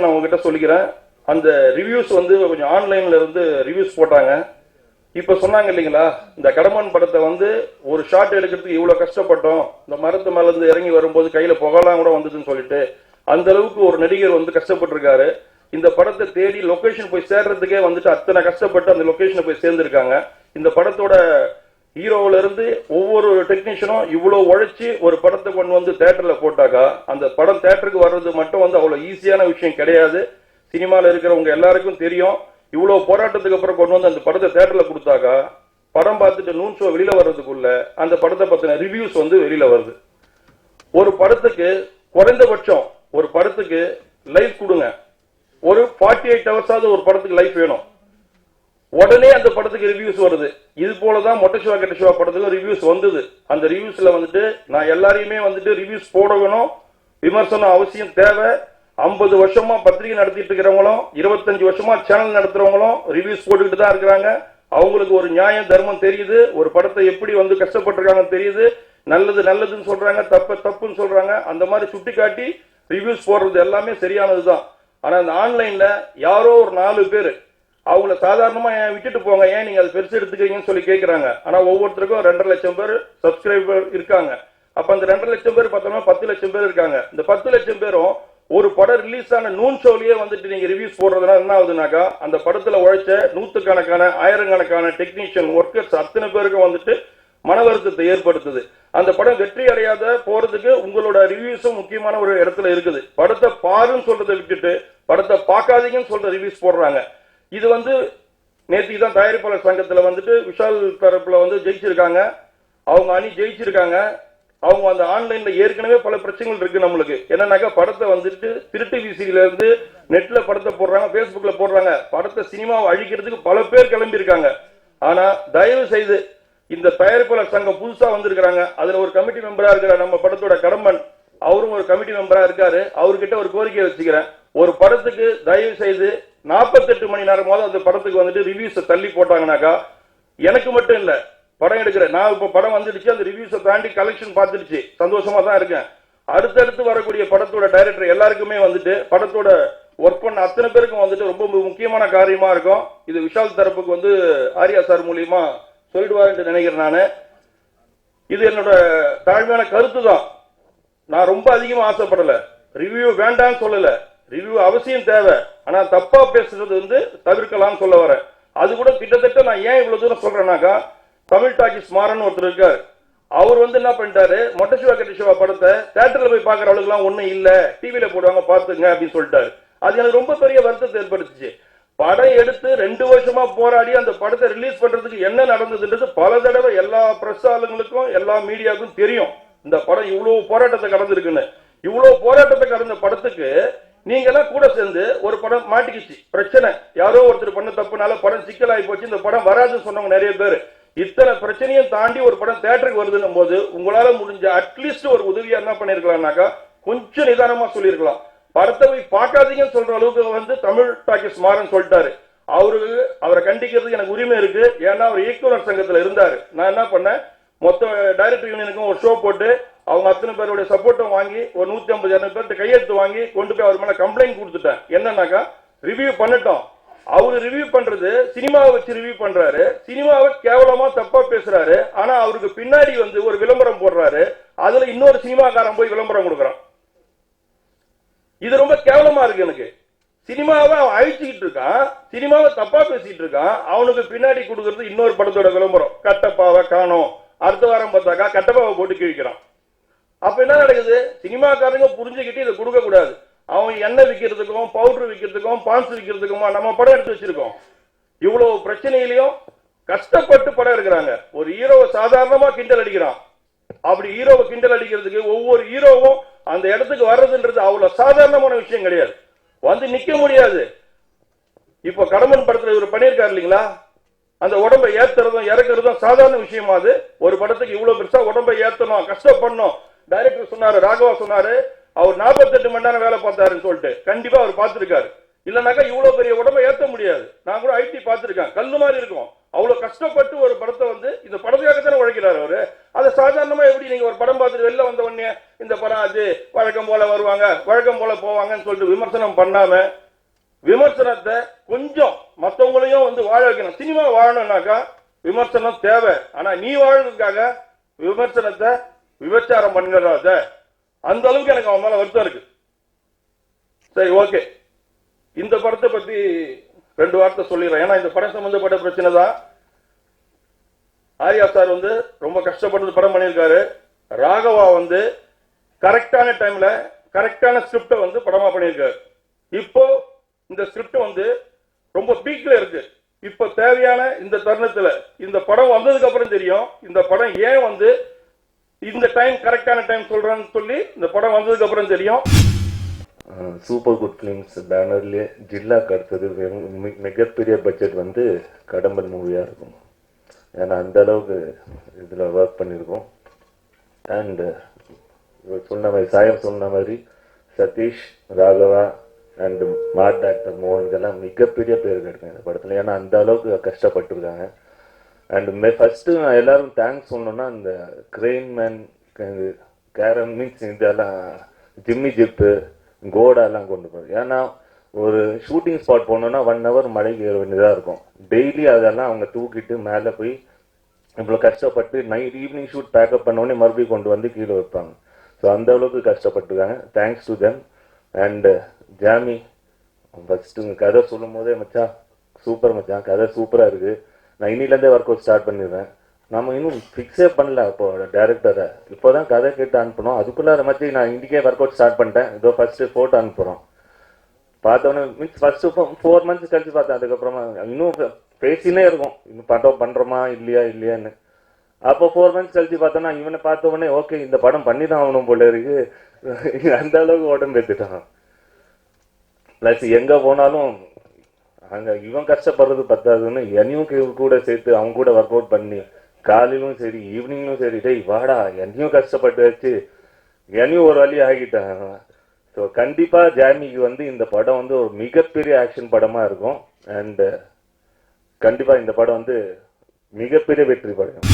நான் உங்ககிட்ட சொல்லிக்கிறேன். அந்த ரிவ்யூஸ் வந்து கொஞ்சம் ஆன்லைன்ல இருந்து ரிவ்யூஸ் போட்டாங்க. இப்ப சொன்னாங்க இல்லைங்களா இந்த கடமன் படத்தை வந்து ஒரு ஷாட் எடுக்கிறதுக்கு இவ்வளவு கஷ்டப்பட்டோம். இந்த மரத்து மேல இருந்து இறங்கி வரும்போது கையில புகலாம் கூட வந்துச்சுன்னு சொல்லிட்டு அந்த அளவுக்கு ஒரு நடிகர் வந்து கஷ்டப்பட்டிருக்காரு. இந்த படத்தை தேடி லொகேஷன் போய் சேர்றதுக்கே வந்துட்டு அத்தனை கஷ்டப்பட்டு அந்த லொகேஷனை போய் சேர்ந்திருக்காங்க. இந்த படத்தோட ஹீரோவுல இருந்து ஒவ்வொரு டெக்னீஷியனும் இவ்வளவு உழைச்சி ஒரு படத்தை கொண்டு வந்து தேட்டர்ல போட்டாக்கா அந்த படம் தேட்டருக்கு வர்றது மட்டும் வந்து அவ்வளவு ஈஸியான விஷயம் கிடையாது. சினிமாவில் இருக்கிறவங்க எல்லாருக்கும் தெரியும். இவ்வளவு போராட்டத்துக்கு அப்புறம் கொண்டு வந்து அந்த படத்தை தேட்டர்ல கொடுத்தாக்கா படம் பார்த்துட்டு நூன் ஷோ வெளியில வர்றதுக்குள்ள அந்த படத்தை பத்தின ரிவ்யூஸ் வந்து வெளியில வருது. ஒரு படத்துக்கு குறைந்தபட்சம் ஒரு படத்துக்கு லைஃப் கொடுங்க. ஒரு ஃபார்ட்டி எயிட் ஹவர்ஸாவது ஒரு படத்துக்கு லைஃப் வேணும். உடனே அந்த படத்துக்கு ரிவ்யூஸ் வருது. இது போலதான் மொட்டை சிவா கெட்ட சிவா படத்துக்கு ரிவ்யூஸ் வந்தது. அந்த ரிவ்யூஸ்ல வந்துட்டு நான் எல்லாரையுமே வந்துட்டு ரிவ்யூஸ் போடணும். விமர்சனம் அவசியம் தேவை. ஐம்பது வருஷமா பத்திரிகை நடத்திட்டு இருக்கிறவங்களும் இருபத்தஞ்சு வருஷமா சேனல் நடத்துறவங்களும் ரிவ்யூஸ் போட்டுக்கிட்டு தான் இருக்கிறாங்க. அவங்களுக்கு ஒரு நியாயம் தர்மம் தெரியுது. ஒரு படத்தை எப்படி வந்து கஷ்டப்பட்டிருக்காங்கன்னு தெரியுது. நல்லது நல்லதுன்னு சொல்றாங்க. தப்பு தப்புன்னு சொல்றாங்க. அந்த மாதிரி சுட்டி காட்டி ரிவ்யூஸ் போடுறது எல்லாமே சரியானதுதான். ஆனா இந்த ஆன்லைன்ல யாரோ ஒரு நாலு பேர் அவங்கள சாதாரணமா ஏன் விட்டுட்டு போங்க? ஏன் நீங்க அதை பெருசு எடுத்துக்கிறீங்கன்னு சொல்லி கேட்குறாங்க ஆனா ஒவ்வொருத்தருக்கும் ரெண்டரை லட்சம் பேர் சப்ஸ்கிரைபர் இருக்காங்க. அப்ப அந்த ரெண்டரை லட்சம் பேர் பார்த்தோம்னா பத்து லட்சம் பேர் இருக்காங்க. இந்த பத்து லட்சம் பேரும் ஒரு படம் ரிலீஸ் ஆன நூன் ஷோலயே வந்துட்டு நீங்க ரிவ்யூஸ் போடுறதுனால என்ன ஆகுதுனாக்கா அந்த படத்துல உழைச்ச நூத்துக்கணக்கான ஆயிரக்கணக்கான டெக்னீஷியன் ஒர்க்கர்ஸ் அத்தனை பேருக்கும் வந்துட்டு மன வருத்தத்தை ஏற்படுத்துது. அந்த படம் வெற்றி அடையாத போறதுக்கு உங்களோட ரிவ்யூஸும் முக்கியமான ஒரு இடத்துல இருக்குது. படத்தை பாருன்னு சொல்றதை விட்டுட்டு படத்தை பார்க்காதீங்கன்னு சொல்ற ரிவ்யூஸ் போடுறாங்க. இது வந்து நேற்று தான் தயாரிப்பாளர் சங்கத்தில் வந்துட்டு விஷால் தரப்பில் வந்து ஜெயிச்சிருக்காங்க. அவங்க அணி ஜெயிச்சிருக்காங்க. அவங்க அந்த ஆன்லைன்ல ஏற்கனவே பல பிரச்சனைகள் இருக்கு நம்மளுக்கு. என்னன்னாக்கா படத்தை வந்துட்டு திருட்டு விசில இருந்து நெட்ல படத்தை போடுறாங்க பேஸ்புக்ல போடுறாங்க. படத்தை சினிமாவை அழிக்கிறதுக்கு பல பேர் கிளம்பி இருக்காங்க ஆனா தயவு செய்து இந்த தயாரிப்பாளர் சங்கம் புதுசா வந்திருக்கிறாங்க. அதுல ஒரு கமிட்டி மெம்பரா இருக்கிற நம்ம படத்தோட கடம்பன் அவரும் ஒரு கமிட்டி மெம்பரா இருக்காரு. அவர்கிட்ட ஒரு கோரிக்கை வச்சுக்கிறேன். ஒரு படத்துக்கு தயவு செய்து 48 மணி நேரமாவது அந்த படத்துக்கு வந்துட்டு ரிவ்யூஸை தள்ளி போட்டாங்கனாக்கா எனக்கு மட்டும் இல்ல படம் எடுக்கிற நான் இப்ப படம் வந்துடுச்சு அந்த ரிவ்யூஸை தாண்டி கலெக்ஷன் பார்த்துடுச்சு. சந்தோஷமா தான் இருக்கேன். அடுத்தடுத்து வரக்கூடிய படத்தோட டைரக்டர் எல்லாருக்குமே வந்துட்டு படத்தோட ஒர்க் பண்ண அத்தனை பேருக்கும் வந்துட்டு ரொம்ப முக்கியமான காரியமா இருக்கும். இது விஷால் தரப்புக்கு வந்து ஆர்யா சார் மூலியமா சொல்லிடுவாருன்னு நினைக்கிறேன் நான். இது என்னோட தாழ்மையான கருத்து தான் நான் ரொம்ப அதிகமா ஆசைப்படல. ரிவ்யூ வேண்டாம்னு சொல்லலை. ரிவ்யூ அவசியம் தேவை. ஆனால் தப்பா பேசுறது வந்து தவிர்க்கலாம்னு சொல்ல வரேன். அது கூட கிட்டத்தட்ட நான் ஏன் இவ்வளவு தூரம் சொல்றேன்னாக்கா தமிழ் டாக்கிஸ் மாறன் ஒருத்தர் இருக்கார். அவர் வந்து என்ன பண்ணிட்டாரு மொட்டை சிவா சிவா படத்தை தேட்டர்ல போய் பாக்குற அளவுக்குலாம் ஒண்ணும் இல்ல. டிவில போடுவாங்க பாத்துங்க அப்படின்னு சொல்லிட்டாரு. அது எனக்கு ரொம்ப பெரிய வருத்தத்தை ஏற்படுத்துச்சு. படம் எடுத்து ரெண்டு வருஷமா போராடி அந்த படத்தை ரிலீஸ் பண்றதுக்கு என்ன நடந்ததுன்றது பல தடவை எல்லா பிரஸ் ஆளுங்களுக்கும் எல்லா மீடியாவுக்கும் தெரியும். இந்த படம் இவ்வளவு போராட்டத்தை கடந்திருக்குன்னு. இவ்வளவு போராட்டத்தை கடந்த படத்துக்கு நீங்க கூட சேர்ந்து ஒரு படம் மாட்டிக்கிச்சு. பிரச்சனை. யாரோ ஒருத்தர் பண்ண தப்புனால படம் சிக்கலாகி போச்சு. இந்த படம் வராதுன்னு சொன்னவங்க நிறைய பேர். இத்தனை பிரச்சனையும் தாண்டி ஒரு படம் தேட்டருக்கு வருதுன்னும் போது உங்களால முடிஞ்ச அட்லீஸ்ட் ஒரு உதவியா என்ன பண்ணிருக்கலாம்னாக்கா கொஞ்சம் நிதானமா சொல்லியிருக்கலாம் படத்தை போய் பார்க்காதீங்கன்னு சொல்ற அளவுக்கு வந்து தமிழ் டாக்கிஸ் மாறன் சொல்லிட்டாரு. அவருக்கு அவரை கண்டிக்கிறதுக்கு எனக்கு உரிமை இருக்கு. ஏன்னா அவர் இயக்குனர் சங்கத்துல இருந்தாரு. நான் என்ன பண்ணேன்? மொத்த டைரக்டர் யூனியனுக்கும் ஒரு ஷோ போட்டு அவங்க அத்தனை பேருடைய சப்போர்ட்டும் வாங்கி ஒரு நூத்தி ஐம்பது இரநூறு பேர்த்து கையெழுத்து வாங்கி கொண்டு போய் அவர் மேல கம்ப்ளைண்ட் கொடுத்துட்டேன் என்னன்னாக்கா ரிவ்யூ பண்ணட்டும். அவர் ரிவ்யூ பண்றது சினிமாவை வச்சு ரிவ்யூ பண்றாரு. சினிமாவை கேவலமா தப்பா பேசுறாரு. ஆனா அவருக்கு பின்னாடி வந்து ஒரு விளம்பரம் போடுறாரு. அதுல இன்னொரு சினிமாக்காரன் போய் விளம்பரம் கொடுக்குறான். இது ரொம்ப கேவலமா இருக்கு எனக்கு. சினிமாவை அவன் அழிச்சுக்கிட்டு இருக்கான். சினிமாவை தப்பா பேசிட்டு இருக்கான். அவனுக்கு பின்னாடி கொடுக்கறது இன்னொரு படத்தோட விளம்பரம். கட்டப்பாவை காணோம். அடுத்த வாரம் பார்த்தாக்கா கட்டப்பாவை போட்டு கிழிக்கிறான். அப்ப என்ன நடக்குது? சினிமாக்காரங்க புரிஞ்சுக்கிட்டு இதை கொடுக்க கூடாது. அவன் எண்ணெய் விற்கிறதுக்கும் பவுடர் விற்கிறதுக்கும் பான்ஸ் விற்கிறதுக்குமா நம்ம படம் எடுத்து வச்சிருக்கோம். இவ்வளவு பிரச்சனையிலையும் கஷ்டப்பட்டு படம் எடுக்கிறாங்க. ஒரு ஹீரோவை சாதாரணமா கிண்டல் அடிக்கிறான். அப்படி ஹீரோவை கிண்டல் அடிக்கிறதுக்கு ஒவ்வொரு ஹீரோவும் அந்த இடத்துக்கு வர்றதுன்றது அவ்வளவு சாதாரணமான விஷயம் கிடையாது. வந்து நிக்க முடியாது. இப்போ கடம்பன் படத்துல இவர் பண்ணியிருக்காரு இல்லைங்களா? அந்த உடம்பை ஏத்துறதும் இறக்குறதும் சாதாரண விஷயமா அது. ஒரு படத்துக்கு இவ்வளவு பெருசா உடம்பை ஏத்தணும் கஷ்டப்படணும். டைரக்டர் சொன்னாரு ராகவா சொன்னாரு அவர் 48 மணி நேரம் வேலை பார்த்தாருன்னு சொல்லிட்டு. கண்டிப்பா அவர் பார்த்திருக்காரு. இல்லைனாக்கா இவ்வளவு பெரிய உடம்பை ஏத்த முடியாது. நான் கூட ஐடி பார்த்திருக்கேன். கல்லு மாதிரி இருக்கும். அவ்வளவு கஷ்டப்பட்டு ஒரு படத்தை வந்து இந்த படத்துக்காகத்தானே உழைக்கிறாரு அவரு. அதை சாதாரணமா எப்படி நீங்க ஒரு படம் பார்த்துட்டு வெளில வந்த உடனே இந்த படம் அது வழக்கம் போல வருவாங்க வழக்கம் போல போவாங்கன்னு சொல்லிட்டு விமர்சனம் பண்ணாம விமர்சனத்தை கொஞ்சம் மத்தவங்களையும் வந்து வாழ வைக்கணும். சினிமா வாழணும்னாக்கா விமர்சனம் தேவை. ஆனா நீ வாழ்றதுக்காக விமர்சனத்தை விபச்சாரம் பண்ணுறத அந்த அளவுக்கு எனக்கு அவன் மேல வருத்தம் இருக்கு. சரி ஓகே. இந்த படத்தை பத்தி ரெண்டு வார்த்தை சொல்லிடுறேன். ஏன்னா இந்த படம் சம்பந்தப்பட்ட பிரச்சனை தான். ஆர்யா சார் வந்து ரொம்ப கஷ்டப்பட்டு படம் பண்ணியிருக்காரு. ராகவா வந்து கரெக்டான டைம்ல கரெக்டான ஸ்கிரிப்டை வந்து படமா பண்ணியிருக்காரு. இப்போ இந்த ஸ்கிரிப்ட் வந்து ரொம்ப பீக்ல இருக்கு. இப்போ தேவையான இந்த தருணத்துல இந்த படம் வந்ததுக்கு அப்புறம் தெரியும் இந்த படம் ஏன் வந்து இந்த டைம் கரெக்டான டைம் சொல்றேன்னு சொல்லி இந்த படம் வந்ததுக்கு அப்புறம் தெரியும். சூப்பர் குட் ஃபிலிம்ஸ் பேனர்லேயே ஜில்லாக்கு அடுத்தது வெறும் மிகப்பெரிய பட்ஜெட் வந்து கடம்பல் மூவியாக இருக்கும். ஏன்னா அந்த அளவுக்கு இதில் ஒர்க் பண்ணியிருக்கோம் அண்டு சொன்ன மாதிரி சாயம் சொன்ன மாதிரி சதீஷ் ராகவா அண்டு மார்ட் டாக்டர் மோகன்கெல்லாம் மிகப்பெரிய பேர் கிடைக்கும் இந்த படத்தில். ஏன்னா அந்த அளவுக்கு கஷ்டப்பட்டிருக்காங்க. அண்ட் மே ஃபஸ்ட்டு நான் எல்லாரும் தேங்க்ஸ் சொல்லணும்னா அந்த கிரெயின் மேன் கேரம் மீன்ஸ் இதெல்லாம் ஜிம்மி ஜிப்பு கோடாலாம் கொண்டு போகிறோம் ஏன்னா ஒரு ஷூட்டிங் ஸ்பாட் போனோன்னா ஒன் ஹவர் மழைக்கு ஏற வேண்டியதாக இருக்கும். டெய்லி அதெல்லாம் அவங்க தூக்கிட்டு மேலே போய் இவ்வளோ கஷ்டப்பட்டு நைட் ஈவினிங் ஷூட் பேக்கப் பண்ணோடனே மறுபடியும் கொண்டு வந்து கீழே வைப்பாங்க. ஸோ அந்த அளவுக்கு கஷ்டப்பட்டுருக்காங்க. தேங்க்ஸ் டு தெம் அண்ட் ஜாமி ஃபர்ஸ்ட் கதை சொல்லும் போதே மச்சான் சூப்பர் மச்சான். கதை சூப்பராக இருக்குது நான் இன்னிலேருந்தே ஒர்க் அவுட் ஸ்டார்ட் பண்ணிடுறேன். நம்ம இன்னும் ஃபிக்ஸே பண்ணல அப்போ டேரக்டரை இப்போ தான் கதை கேட்டு அனுப்பணும் அதுக்குள்ள மாதிரி நான் இன்றைக்கே ஒர்க் அவுட் ஸ்டார்ட் பண்ணிட்டேன். இதோ ஃபர்ஸ்ட் ஃபோட்டோ அனுப்புகிறோம் பார்த்தோன்னே மீன்ஸ் ஃபஸ்ட்டு ஃபோர் மந்த்ஸ் கழிச்சு பார்த்தேன். அதுக்கப்புறமா இன்னும் பேசினே இருக்கும். இன்னும் படம் பண்ணுறோமா இல்லையா இல்லையான்னு. அப்போ ஃபோர் மந்த்ஸ் கழிச்சு பார்த்தோன்னா இவனை பார்த்த உடனே ஓகே இந்த படம் பண்ணி தான் ஆகணும் போல இருக்கு. அந்த அளவுக்கு உடம்பு எடுத்துட்டான். ப்ளஸ் எங்கே போனாலும் அங்கே இவன் கஷ்டப்படுறது பத்தாதுன்னு என்னையும் கூட சேர்த்து அவங்க கூட ஒர்க் அவுட் பண்ணி காலையிலும் சரி ஈவினிங்லும் சரி டேய் வாடா என்னையும் கஷ்டப்பட்டு வச்சு என்னையும் ஒரு வழி ஆகிட்டான் ஸோ கண்டிப்பாக ஜாமிக்கு வந்து இந்த படம் வந்து ஒரு மிகப்பெரிய ஆக்ஷன் படமாக இருக்கும். அண்டு கண்டிப்பாக இந்த படம் வந்து மிகப்பெரிய வெற்றி படம்